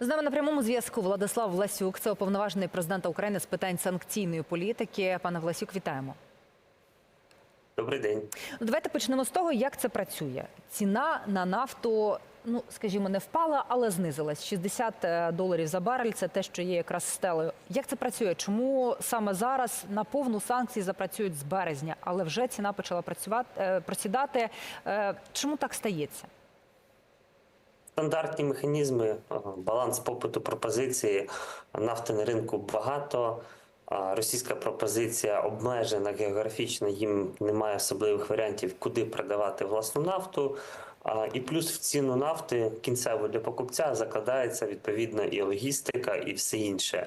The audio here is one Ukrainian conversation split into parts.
З нами на прямому зв'язку Владислав Власюк, це уповноважений президента України з питань санкційної політики. Пане Власюк, вітаємо. Добрий день. Ну, Давайте почнемо з того, як це працює. Ціна на нафту, ну скажімо, не впала, але знизилась. 60 доларів за барель це те, що є якраз стелею. Як це працює? Чому саме зараз на повну санкції запрацюють з березня, але вже ціна почала працювати е, просідати? Е, Чому так стається? Стандартні механізми, е, баланс попиту пропозиції, нафти на ринку багато. Російська пропозиція обмежена географічно, їм немає особливих варіантів, куди продавати власну нафту. І плюс в ціну нафти кінцеву для покупця закладається відповідно і логістика, і все інше.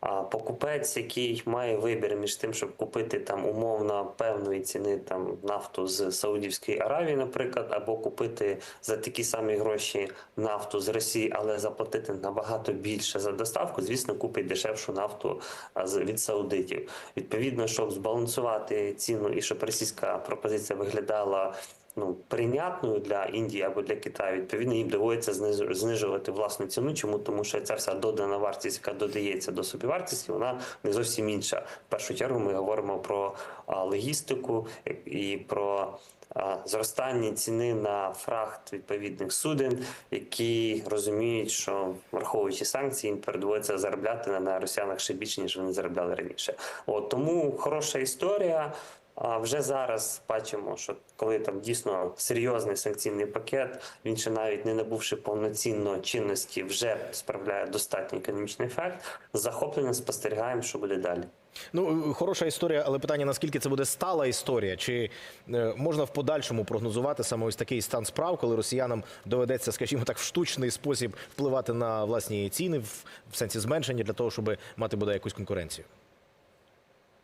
А покупець, який має вибір між тим, щоб купити там умовно певної ціни там нафту з Саудівської Аравії, наприклад, або купити за такі самі гроші нафту з Росії, але заплатити набагато більше за доставку, звісно, купить дешевшу нафту від саудитів. Відповідно, щоб збалансувати ціну і щоб російська пропозиція виглядала. Ну, прийнятною для Індії або для Китаю, відповідно, їм доводиться зниж- знижувати власну ціну. Чому? Тому що ця вся додана вартість, яка додається до собівартості, вона не зовсім інша. В першу чергу ми говоримо про логістику і про зростання ціни на фрахт відповідних суден, які розуміють, що враховуючи санкції, їм передоводиться заробляти на росіянах ще більше ніж вони заробляли раніше. От тому хороша історія. А вже зараз бачимо, що коли там дійсно серйозний санкційний пакет, він ще навіть не набувши повноцінно чинності, вже справляє достатній економічний ефект. З захопленням спостерігаємо, що буде далі. Ну, хороша історія, але питання, наскільки це буде стала історія? Чи е, можна в подальшому прогнозувати саме ось такий стан справ, коли росіянам доведеться, скажімо так, в штучний спосіб впливати на власні ціни в сенсі зменшення для того, щоб мати буде якусь конкуренцію?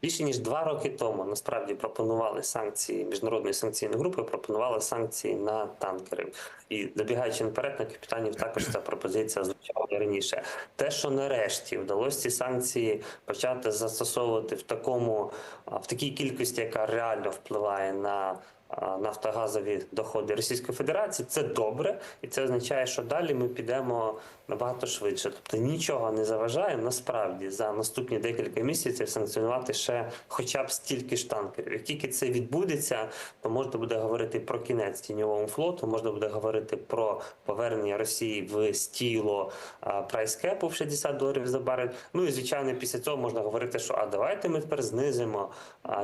Більше ніж два роки тому насправді пропонували санкції міжнародної санкційної групи, пропонували санкції на танкери. І добігаючи наперед на капітанів, також ця пропозиція звучала раніше. Те, що нарешті вдалося ці санкції почати застосовувати в такому в такій кількості, яка реально впливає на нафтогазові доходи Російської Федерації, це добре, і це означає, що далі ми підемо набагато швидше. Тобто нічого не заважає насправді за наступні декілька місяців санкціонувати ще хоча б стільки ж танкерів. Як тільки це відбудеться, то можна буде говорити про кінець тіньовому флоту, можна буде говорити про повернення Росії в стіло прайскепу в 60 доларів за барель. Ну і звичайно, після цього можна говорити, що а давайте ми тепер знизимо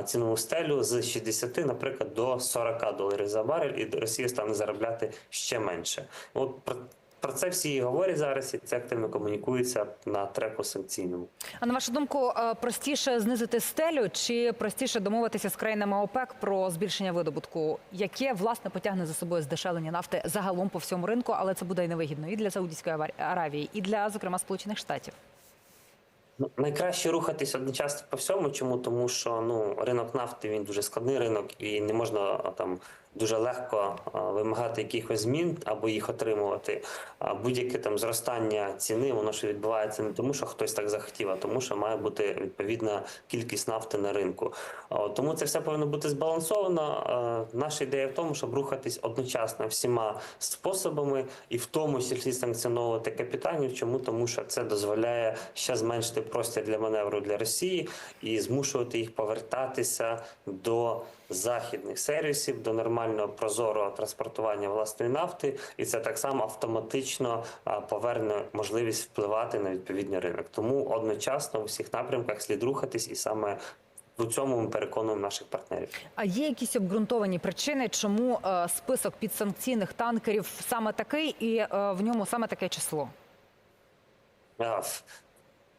цінову стелю з 60, наприклад, до 40 доларів за барель, і Росія стане заробляти ще менше. От про, про це всі говорять зараз, і це активно комунікується на треку санкційному. А на вашу думку, е, простіше знизити стелю чи простіше домовитися з країнами ОПЕК про збільшення видобутку, яке власне потягне за собою здешевлення нафти загалом по всьому ринку, але це буде і невигідно і для Саудівської Аравії, і для, зокрема, Сполучених Штатів. Ну, найкраще рухатись одночасно по всьому. Чому? Тому що ну ринок нафти він дуже складний ринок, і не можна там дуже легко вимагати якихось змін або їх отримувати. А будь-яке там зростання ціни, воно ж відбувається не тому, що хтось так захотів, а тому, що має бути відповідна кількість нафти на ринку. Тому це все повинно бути збалансовано. Наша ідея в тому, щоб рухатись одночасно всіма способами, і в тому числі санкціонувати капітанів. Чому тому, що це дозволяє ще зменшити простір для маневру для Росії і змушувати їх повертатися до західних сервісів, до нормального прозорого транспортування власної нафти, і це так само автоматично поверне можливість впливати на відповідний ринок. Тому одночасно у всіх напрямках слід рухатись, і саме у цьому ми переконуємо наших партнерів. А є якісь обґрунтовані причини, чому е, список підсанкційних танкерів саме такий, і е, в ньому саме таке число?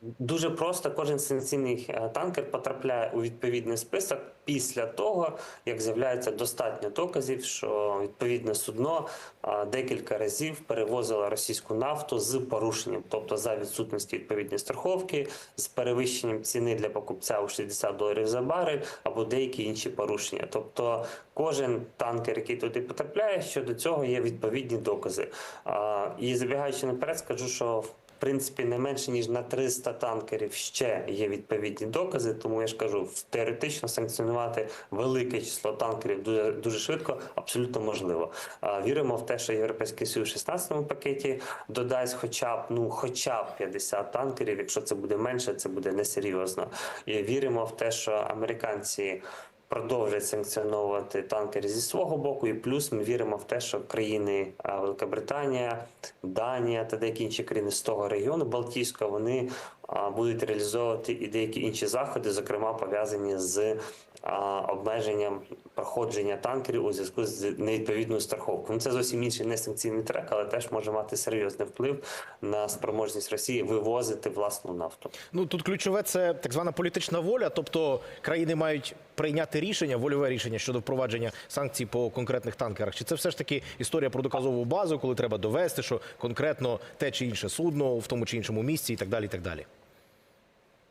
Дуже просто кожен санкційний е, танкер потрапляє у відповідний список після того, як з'являється достатньо доказів, що відповідне судно декілька разів перевозило російську нафту з порушенням, тобто за відсутності відповідної страховки, з перевищенням ціни для покупця у 60 доларів за барель або деякі інші порушення. Тобто кожен танкер, який туди потрапляє, щодо цього є відповідні докази. І забігаючи наперед, скажу, що принципі не менше ніж на 300 танкерів ще є відповідні докази. Тому я ж кажу, теоретично санкціонувати велике число танкерів дуже дуже швидко, абсолютно можливо. Віримо в те, що Європейський Союз в 16-му пакеті додасть хоча б ну хоча б 50 танкерів. Якщо це буде менше, це буде несерйозно. І віримо в те, що американці. Продовжать санкціонувати танкери зі свого боку, і плюс ми віримо в те, що країни а, Великобританія, Данія та деякі інші країни з того регіону Балтійського вони будуть реалізовувати і деякі інші заходи, зокрема пов'язані з обмеженням проходження танкерів у зв'язку з невідповідною страховкою. Ну, Це зовсім інший не санкційний трек, але теж може мати серйозний вплив на спроможність Росії вивозити власну нафту. Ну тут ключове це так звана політична воля, тобто країни мають прийняти рішення, вольове рішення щодо впровадження санкцій по конкретних танкерах. Чи це все ж таки історія про доказову базу, коли треба довести, що конкретно те чи інше судно в тому чи іншому місці, і так далі, і так далі.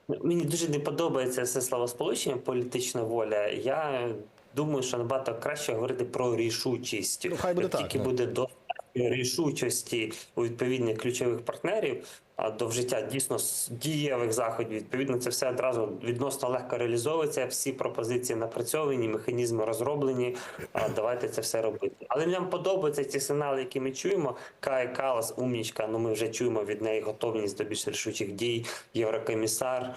Мені дуже не подобається це словосполучення політична воля. Я думаю, що набагато краще говорити про рішучість. Ну, хай буде Тільки так, ну. буде достатньо рішучості у відповідних ключових партнерів. До вжиття дійсно дієвих заходів відповідно це все одразу відносно легко реалізовується. Всі пропозиції напрацьовані, механізми розроблені. Давайте це все робити. Але нам подобаються ці сигнали, які ми чуємо. Кай Калас, умнічка. Ну ми вже чуємо від неї готовність до більш рішучих дій. Єврокомісар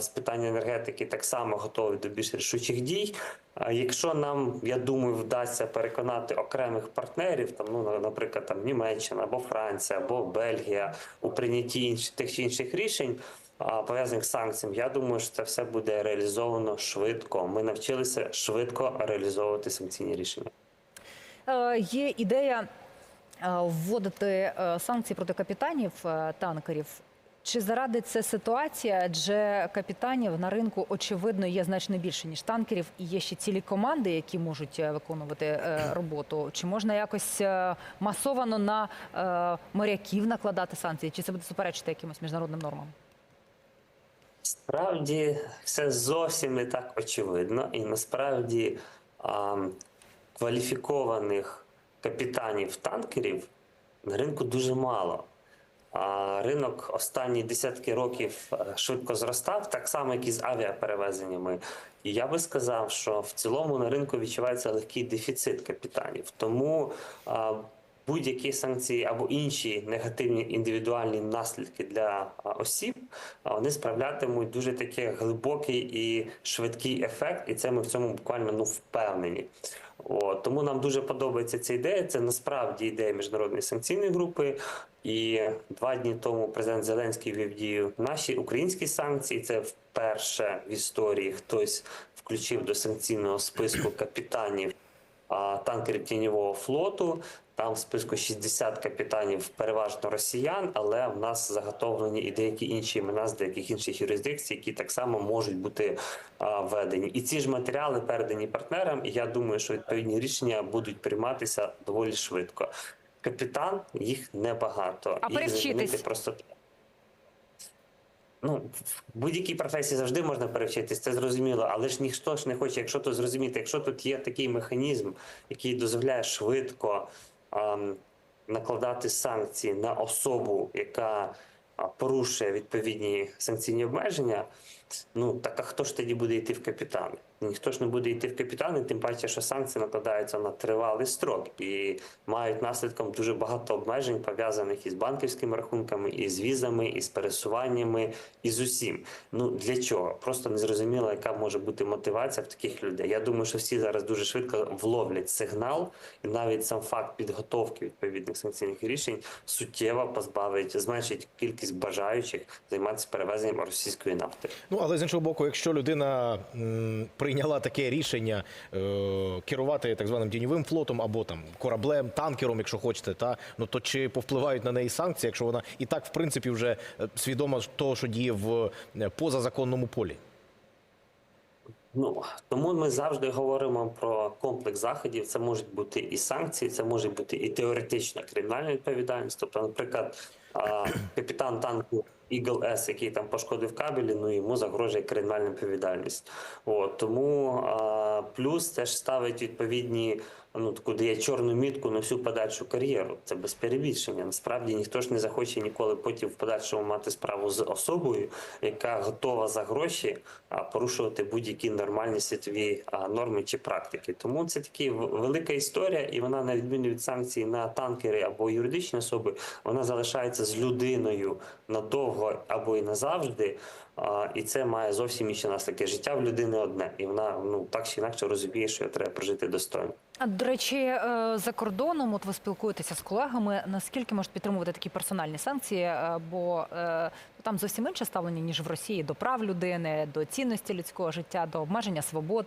з питань енергетики так само готовий до більш рішучих дій. Якщо нам, я думаю, вдасться переконати окремих партнерів, там ну на- наприклад, там Німеччина або Франція, або Бельгія у прийнятті інших тих чи інших рішень. Пов'язаних з санкціями, я думаю, що це все буде реалізовано швидко. Ми навчилися швидко реалізовувати санкційні рішення. Е, Є ідея е, вводити е, санкції проти капітанів танкерів. Чи заради це ситуація? Адже капітанів на ринку очевидно є значно більше ніж танкерів, і є ще цілі команди, які можуть е, виконувати е, роботу. Чи можна якось е, масовано на моряків накладати санкції? Чи це буде суперечити якимось міжнародним нормам? Справді все зовсім не так очевидно, і насправді а, кваліфікованих капітанів танкерів на ринку дуже мало. Ринок останні десятки років е, швидко зростав, так само, як і з авіаперевезеннями. І я би сказав, що в цілому на ринку відчувається легкий дефіцит капітанів. Тому будь-які санкції або інші негативні індивідуальні наслідки для осіб, вони справлятимуть дуже такий глибокий і швидкий ефект, і це ми в цьому буквально ну впевнені. О, тому нам дуже подобається ця ідея. Це насправді ідея міжнародної санкційної групи. І два дні тому президент Зеленський вів дію наші українські санкції. Це вперше в історії хтось включив до санкційного списку капітанів танкерів тіньового флоту. Там в списку 60 капітанів переважно росіян, але в нас заготовлені і деякі інші імена з деяких інших юрисдикцій, які так само можуть бути а, введені. І ці ж матеріали передані партнерам. І я думаю, що відповідні рішення будуть прийматися доволі швидко. Капітан їх небагато. А Їх просто Ну, в будь-якій професії завжди можна перевчитись, це зрозуміло, але ж ніхто ж не хоче, якщо то зрозуміти, якщо тут є такий механізм, який дозволяє швидко ем, накладати санкції на особу, яка порушує відповідні санкційні обмеження, ну так а хто ж тоді буде йти в капітани? Ніхто ж не буде йти в капітани, тим паче, що санкції накладаються на тривалий строк і мають наслідком дуже багато обмежень, пов'язаних із банківськими рахунками, і з візами, і з пересуваннями, і з усім. Ну для чого? Просто не зрозуміло, яка може бути мотивація в таких людей. Я думаю, що всі зараз дуже швидко вловлять сигнал, і навіть сам факт підготовки відповідних санкційних рішень суттєво позбавить, зменшить кількість бажаючих займатися перевезенням російської нафти. Ну але з іншого боку, якщо людина прийняла таке рішення е, керувати так званим тіньовим флотом або там кораблем, танкером, якщо хочете, та ну то чи повпливають на неї санкції, якщо вона і так в принципі вже е, свідома того, що діє в е, позазаконному полі? Ну тому ми завжди говоримо про комплекс заходів. Це можуть бути і санкції, це може бути і теоретична кримінальна відповідальність. Тобто, наприклад, капітан танку Eagle S, який там пошкодив кабелі, ну йому загрожує кримінальна відповідальність. От тому а, плюс теж ставить відповідні ну таку дає чорну мітку на всю подальшу кар'єру. Це без перебільшення. Насправді ніхто ж не захоче ніколи потім в подальшому мати справу з особою, яка готова за гроші а, порушувати будь-які нормальні світові норми чи практики. Тому це такі велика історія, і вона на відміну від санкцій на танкери або юридичні особи, вона залишається з людиною надовго або і назавжди. І це має зовсім інші наслідки. Життя в людини одне, і вона ну так чи інакше розуміє, що треба прожити достойно. А до речі, е, за кордоном, от ви спілкуєтеся з колегами. Наскільки можуть підтримувати такі персональні санкції? Е, Бо е, там зовсім інше ставлення ніж в Росії до прав людини, до цінності людського життя, до обмеження свобод.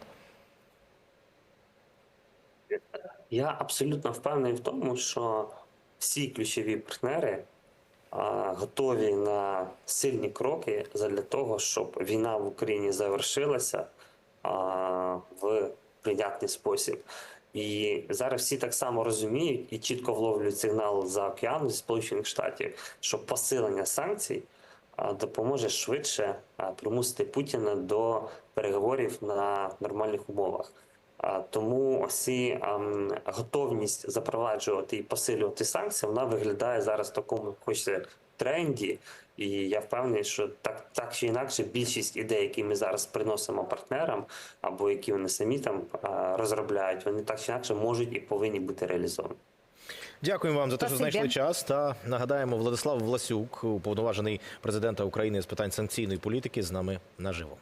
Я абсолютно впевнений в тому, що всі ключові партнери готові на сильні кроки для того, щоб війна в Україні завершилася в прийнятний спосіб. І зараз всі так само розуміють і чітко вловлюють сигнал за океану зі Сполучених Штатів, що посилення санкцій допоможе швидше примусити Путіна до переговорів на нормальних умовах. А, Тому ось ці готовність запроваджувати і посилювати санкції, вона виглядає зараз в такому, хочеться, тренді. І я впевнений, що так, так чи інакше більшість ідей, які ми зараз приносимо партнерам, або які вони самі там розробляють, вони так чи інакше можуть і повинні бути реалізовані. Дякуємо вам за те, що знайшли час. Та нагадаємо, Владислав Власюк, уповноважений президента України з питань санкційної політики, з нами наживо.